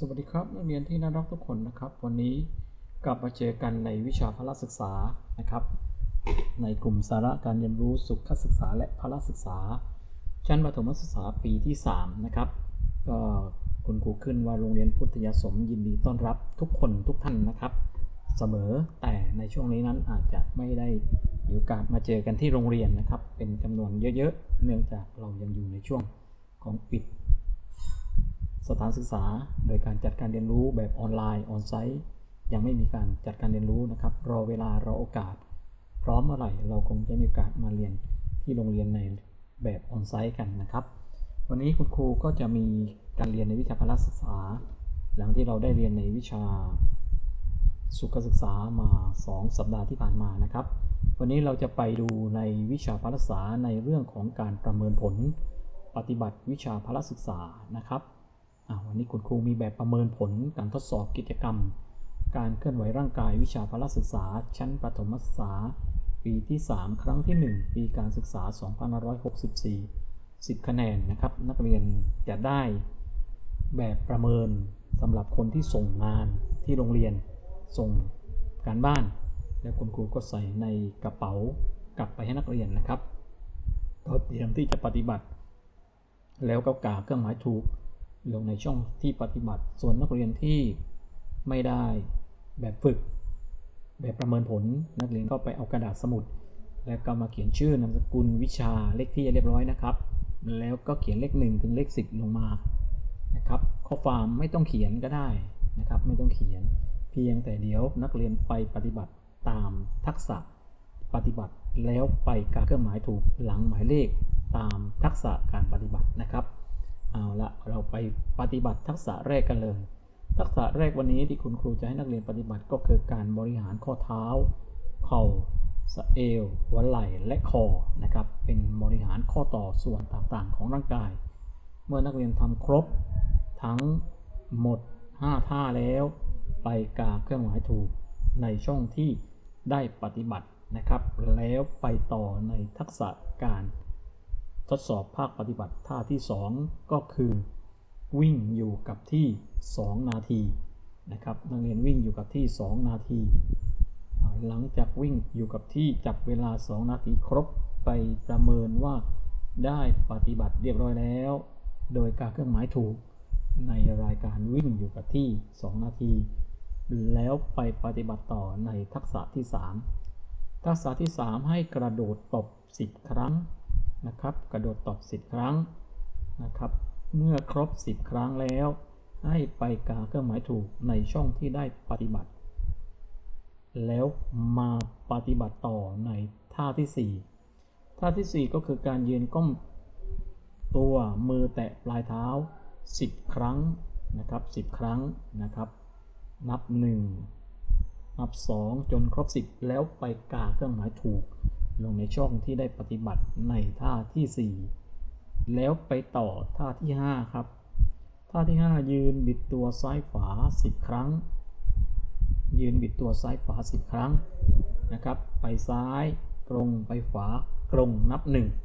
สวัสดีครับนักเรียนที่น่ารักทุกคนนะครับ วันนี้กลับมาเจอกันในวิชาพละศึกษานะครับ ในกลุ่มสาระการเรียนรู้สุขศึกษาและพละศึกษา ชั้นประถมศึกษาปีที่ 3 นะครับ ก็คุณครูขึ้นว่าโรงเรียนพุทธยสมยินดีต้อนรับทุกคนทุกท่านนะครับ เสมอแต่ในช่วงนี้นั้นอาจจะไม่ได้มีโอกาสมาเจอกันที่โรงเรียนนะครับ เป็นจำนวนเยอะๆ เนื่องจากเรายังอยู่ในช่วงของปิด สถานศึกษา โดยการจัดการเรียนรู้แบบออนไลน์ออนไซต์ยังไม่มีการจัดการเรียนรู้นะครับ รอเวลารอโอกาส พร้อมเมื่อไหร่เราคงจะมีโอกาสมาเรียนที่โรงเรียนในแบบออนไซต์กันนะครับ วันนี้คุณครูก็จะมีการเรียนในวิชาพละศึกษา หลังที่เราได้เรียนในวิชาสุขศึกษามา 2 สัปดาห์ที่ผ่านมานะครับ วันนี้เราจะไปดูในวิชาพละศึกษาในเรื่องของการประเมินผล ปฏิบัติวิชาพละศึกษานะครับ วันนี้คุณครูมีแบบประเมินผลการทดสอบกิจกรรม การเคลื่อนไหวร่างกายวิชาพละศึกษา ชั้นประถมศึกษา ปีที่ 3 ครั้งที่ 1 ปีการศึกษา 2564 10 คะแนนนะครับ นักเรียนจะได้แบบประเมินสำหรับคนที่ส่งงานที่โรงเรียนส่งการบ้าน แล้วคุณครูก็ใส่ในกระเป๋ากลับไปให้นักเรียนนะครับก็เตรียมที่จะปฏิบัติ แล้วก็กาเครื่องหมายถูก ลงในช่องที่ปฏิบัติ ส่วนนักเรียนที่ไม่ได้แบบฝึก แบบประเมินผล นักเรียนก็ไปเอากระดาษสมุด แล้วก็มาเขียนชื่อนามสกุลวิชาเลขที่เรียบร้อยนะครับ แล้วก็เขียนเลข 1 ถึงเลข 10 ลงมานะครับข้อความไม่ต้องเขียนก็ได้นะครับ ไม่ต้องเขียน เพียงแต่เดี๋ยวนักเรียนไปปฏิบัติตามทักษะปฏิบัติแล้วไปการเครื่องหมายถูกหลังหมายเลขตามทักษะการปฏิบัตินะครับ เอาละเราไปปฏิบัติทักษะแรกกันเลย ทักษะแรกวันนี้ที่คุณครูจะให้นักเรียนปฏิบัติก็คือการบริหารข้อเท้า เข่าสะเอวหัวไหล่และคอนะครับเป็นบริหารข้อต่อส่วนต่างๆ ของร่างกาย เมื่อนักเรียนทำครบทั้งหมด 5 ท่าแล้ว ไปกาเครื่องหมายถูกในช่องที่ได้ปฏิบัตินะครับ แล้วไปต่อในทักษะการ ทดสอบภาคปฏิบัติท่าที่ 2 ก็คือ วิ่งอยู่กับที่ 2 นาทีนะครับนักเรียนวิ่งอยู่กับที่ 2 นาที หลังจากวิ่งอยู่กับที่จับเวลา 2 นาทีครบไปประเมินว่าได้ปฏิบัติเรียบร้อยแล้ว โดยการเครื่องหมายถูกในรายการวิ่งอยู่กับที่ 2 นาที แล้วไปปฏิบัติต่อในทักษะที่ 3 ทักษะที่ 3 ให้กระโดดตบ 10 ครั้ง นะครับ กระโดดตบ10 ครั้งนะครับ เมื่อครบ 10 ครั้งแล้ว ให้ไปกาเครื่องหมายถูกในช่องที่ได้ปฏิบัติ แล้วมาปฏิบัติต่อในท่าที่ 4 ท่าที่ 4 ก็คือการยืนก้มตัวมือแตะปลายเท้า 10 ครั้งนะครับ 10 ครั้งนะครับ นับ 1 นับ 2 จนครบ 10 แล้วไปกาเครื่องหมายถูก ลงในช่องที่ได้ปฏิบัติในท่าที่ 4 แล้วไปต่อท่าที่ 5 ครับ ท่าที่ 5 ยืนบิดตัวซ้ายขวา 10 ครั้ง ยืนบิดตัวซ้ายขวา 10 ครั้งนะครับ ไปซ้ายตรงไปขวากรงนับ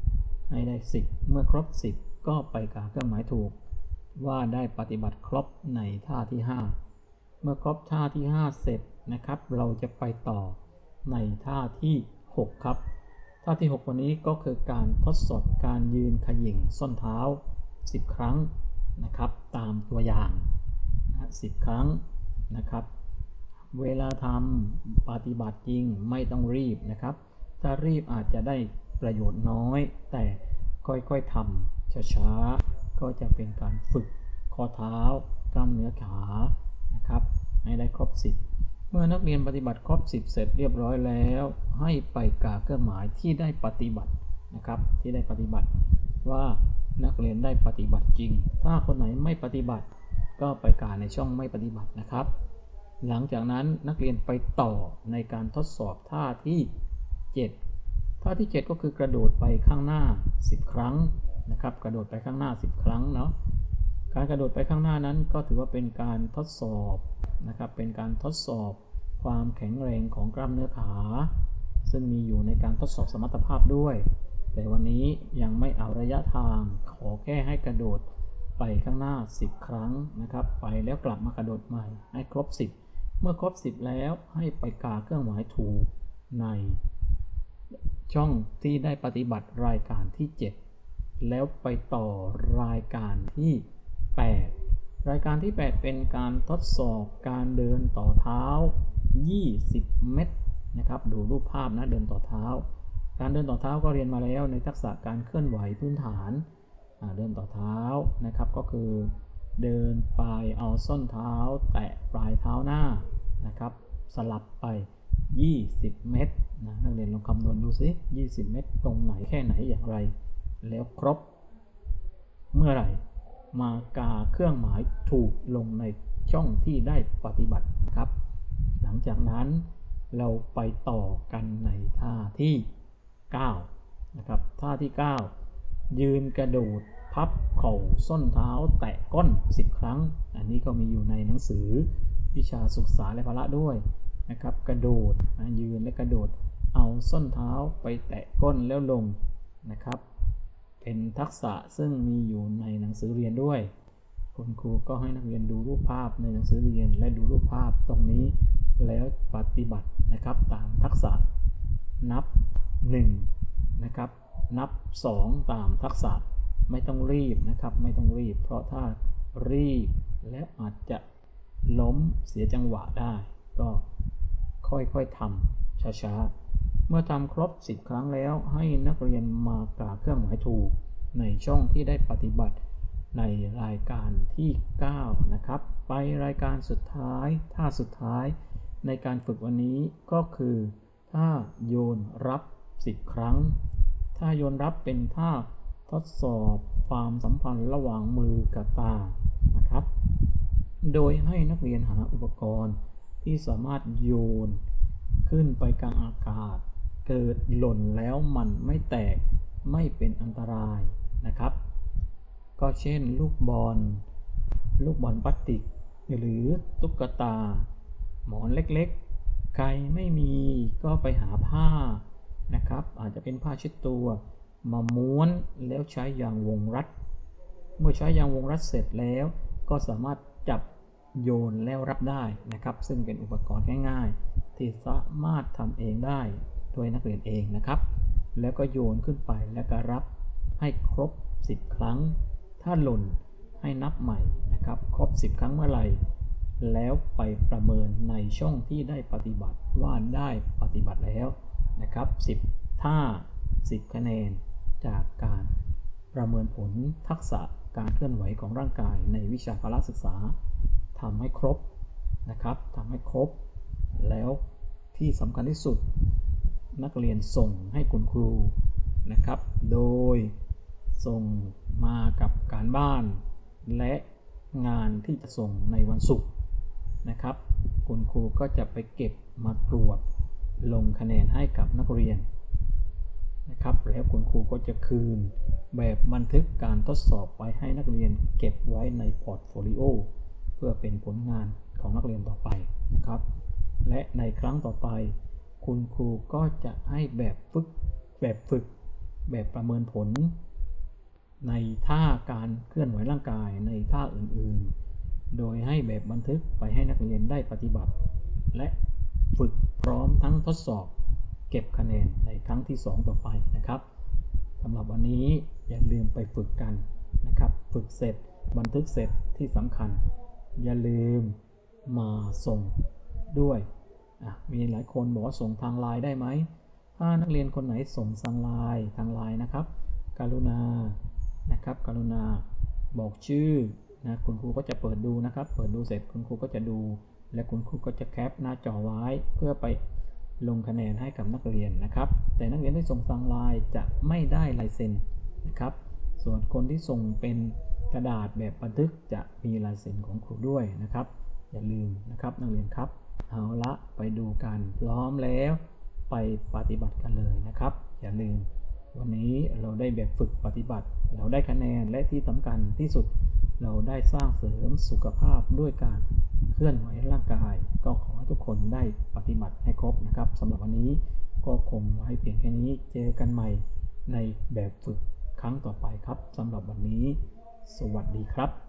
1 ให้ได้ 10 เมื่อครบ 10 ก็ไปกาเครื่องหมายถูก ว่าได้ปฏิบัติครบในท่าที่ 5 เมื่อครบท่าที่ 5 เสร็จนะครับ เราจะไปต่อในท่าที่ 6 ครับ ท่าที่ 6 วันนี้ก็คือการทดสอบการยืนขย่งส้นเท้า 10 ครั้งนะครับ ตามตัวอย่างนะ10 ครั้งนะครับ เวลาทำปฏิบัติจริงไม่ต้องรีบนะครับ ถ้ารีบอาจจะได้ประโยชน์น้อย แต่ค่อยๆทำช้าๆ ก็จะเป็นการฝึกข้อเท้ากล้ามเนื้อขานะครับ ให้ได้ครบ10 เมื่อนักเรียนปฏิบัติครบ 10 เสร็จเรียบร้อยแล้ว ให้ไปกาเครื่องหมายที่ได้ปฏิบัตินะครับ ที่ได้ปฏิบัติว่านักเรียนได้ปฏิบัติจริง ถ้าคนไหนไม่ปฏิบัติ ก็ไปกาในช่องไม่ปฏิบัตินะครับ หลังจากนั้นนักเรียนไปต่อในการทดสอบท่าที่ 7 ท่าที่ 7 ก็คือกระโดดไปข้างหน้า 10 ครั้งนะครับ กระโดดไปข้างหน้า 10 ครั้งเนาะการกระโดดไปข้างหน้านั้นก็ถือว่าเป็นการทดสอบนะครับ เป็นการทดสอบ ความแข็งแรงของกล้ามเนื้อขา ซึ่งมีอยู่ในการทดสอบสมรรถภาพด้วย แต่วันนี้ยังไม่เอาระยะทางขอแค่ให้กระโดดไปข้างหน้า 10 ครั้งนะครับ ไปแล้วกลับมากระโดดใหม่ให้ครบ 10 เมื่อครบ 10 แล้วให้ไปกาเครื่องหมายถูกในช่องที่ได้ปฏิบัติรายการที่ 7 แล้วไปต่อรายการที่ 8 รายการที่ 8 เป็นการทดสอบการเดินต่อเท้า 20 เมตรนะครับ ดูรูปภาพนะเดินต่อเท้า การเดินต่อเท้าก็เรียนมาแล้วในทักษะการเคลื่อนไหวพื้นฐาน เดินต่อเท้านะครับก็คือ เดินไปเอาส้นเท้า แตะปลายเท้าหน้านะครับ สลับไป 20 เมตรนะนักเรียนลองคำนวณดูสิ20 เมตร ตรงไหนแค่ไหนอย่างไร แล้วครบ เมื่อไหร่มากาเครื่องหมายถูกลงในช่องที่ได้ปฏิบัตินะครับ งจากนั้นเราไปต่อกันในท่าที่9นะครับท่าที่ 9 ยืนกระโดดพับเข่าส้นเท้าแตะก้น 10 ครั้ง อันนี้ก็มีอยู่ในหนังสือวิชาศึกษาและพละด้วยนะครับกระโดดนะยืนและกระโดดเอาส้นเท้าไปแตะก้นแล้วลงนะครับ เป็นทักษะซึ่งมีอยู่ในหนังสือเรียนด้วย คุณครูก็ให้นักเรียนดูรูปภาพในหนังสือเรียนและดูรูปภาพตรงนี้ แล้วปฏิบัตินะครับตามทักษะนับ1นะครับนับ 2 ตามทักษะไม่ต้องรีบนะครับ ไม่ต้องรีบ เพราะถ้ารีบและอาจจะล้มเสียจังหวะได้ ก็ค่อยๆทำช้าๆ เมื่อทำครบ 10 ครั้งแล้วให้นักเรียนมากาเครื่องหมายถูก ในช่องที่ได้ปฏิบัติในรายการที่ 9 นะครับ ไปรายการสุดท้ายท่าสุดท้าย ในการฝึกวันนี้ก็คือ ท่าโยนรับ 10 ครั้ง ท่าโยนรับเป็นท่าทดสอบความสัมพันธ์ระหว่างมือกับตานะครับ โดยให้นักเรียนหาอุปกรณ์ที่สามารถโยน ขึ้นไปกลางอากาศ เกิดหล่นแล้วมันไม่แตกไม่เป็นอันตรายนะครับ ก็เช่นลูกบอล ลูกบอลพลาสติก หรือตุ๊กตา หมอนเล็กๆ ใครไม่มีก็ไปหาผ้านะครับ อาจจะเป็นผ้าเช็ดตัวมาม้วนแล้วใช้ยางวงรัด เมื่อใช้ยางวงรัดเสร็จแล้ว ก็สามารถจับโยนแล้วรับได้นะครับ ซึ่งเป็นอุปกรณ์ง่ายๆ ที่สามารถทำเองได้โดยนักเรียนเองนะครับ แล้วก็โยนขึ้นไปแล้วก็รับให้ครบ 10 ครั้ง ถ้าหล่นให้นับใหม่นะครับ ครบ 10 ครั้งเมื่อไหร่ แล้วไปประเมินในช่องที่ได้ปฏิบัติว่าได้ปฏิบัติแล้วนะครับ 10 ท่า 10 คะแนน จากการประเมินผลทักษะการเคลื่อนไหวของร่างกายในวิชาพละศึกษาทำให้ครบนะครับทำให้ครบ แล้วที่สำคัญที่สุด นักเรียนส่งให้คุณครูนะครับ โดยส่งมากับการบ้านและงานที่จะส่งในวันศุกร์ นะครับ คุณครูก็จะไปเก็บมาตรวจลงคะแนนให้กับนักเรียนนะครับแล้วคุณครูก็จะคืนแบบบันทึกการทดสอบไปให้นักเรียนเก็บไว้ในพอร์ตโฟลิโอเพื่อเป็นผลงานของนักเรียนต่อไปนะครับ และในครั้งต่อไป คุณครูก็จะให้แบบฝึกแบบฝึก แบบประเมินผล ในท่าการเคลื่อนไหวร่างกายในท่าอื่นๆ โดยให้แบบบันทึกไปให้นักเรียนได้ปฏิบัติ และฝึกพร้อมทั้งทดสอบ เก็บคะแนนในครั้งที่ 2 ต่อไปนะครับสำหรับวันนี้อย่าลืมไปฝึกกันนะครับ ฝึกเสร็จบันทึกเสร็จที่สำคัญ อย่าลืมมาส่งด้วย มีหลายคนบอกว่าส่งทางไลน์ได้ไหม ถ้านักเรียนคนไหนส่งทางไลน์ทางไลน์นะครับ กรุณา นะครับ กรุณา บอกชื่อ นะคุณครูก็จะเปิดดูนะครับ เปิดดูเสร็จคุณครูก็จะดู และคุณครูก็จะแคปหน้าจอไว้ เพื่อไปลงคะแนนให้กับนักเรียนนะครับ แต่นักเรียนที่ส่งทางไลน์จะไม่ได้ลายเซ็นนะครับ ส่วนคนที่ส่งเป็นกระดาษแบบบันทึกจะมีลายเซ็นของครูด้วยนะครับ อย่าลืมนะครับนักเรียนครับเอาละไปดูกันพร้อมแล้ว ไปปฏิบัติกันเลยนะครับ อย่าลืม วันนี้เราได้แบบฝึกปฏิบัติ เราได้คะแนนและที่สำคัญที่สุด เราได้สร้างเสริมสุขภาพด้วยการเคลื่อนไหวร่างกาย ก็ขอให้ทุกคนได้ปฏิบัติให้ครบนะครับสำหรับวันนี้ก็คงไว้เพียงแค่นี้เจอกันใหม่ในแบบฝึกครั้งต่อไปครับสำหรับวันนี้สสวัสดีครับ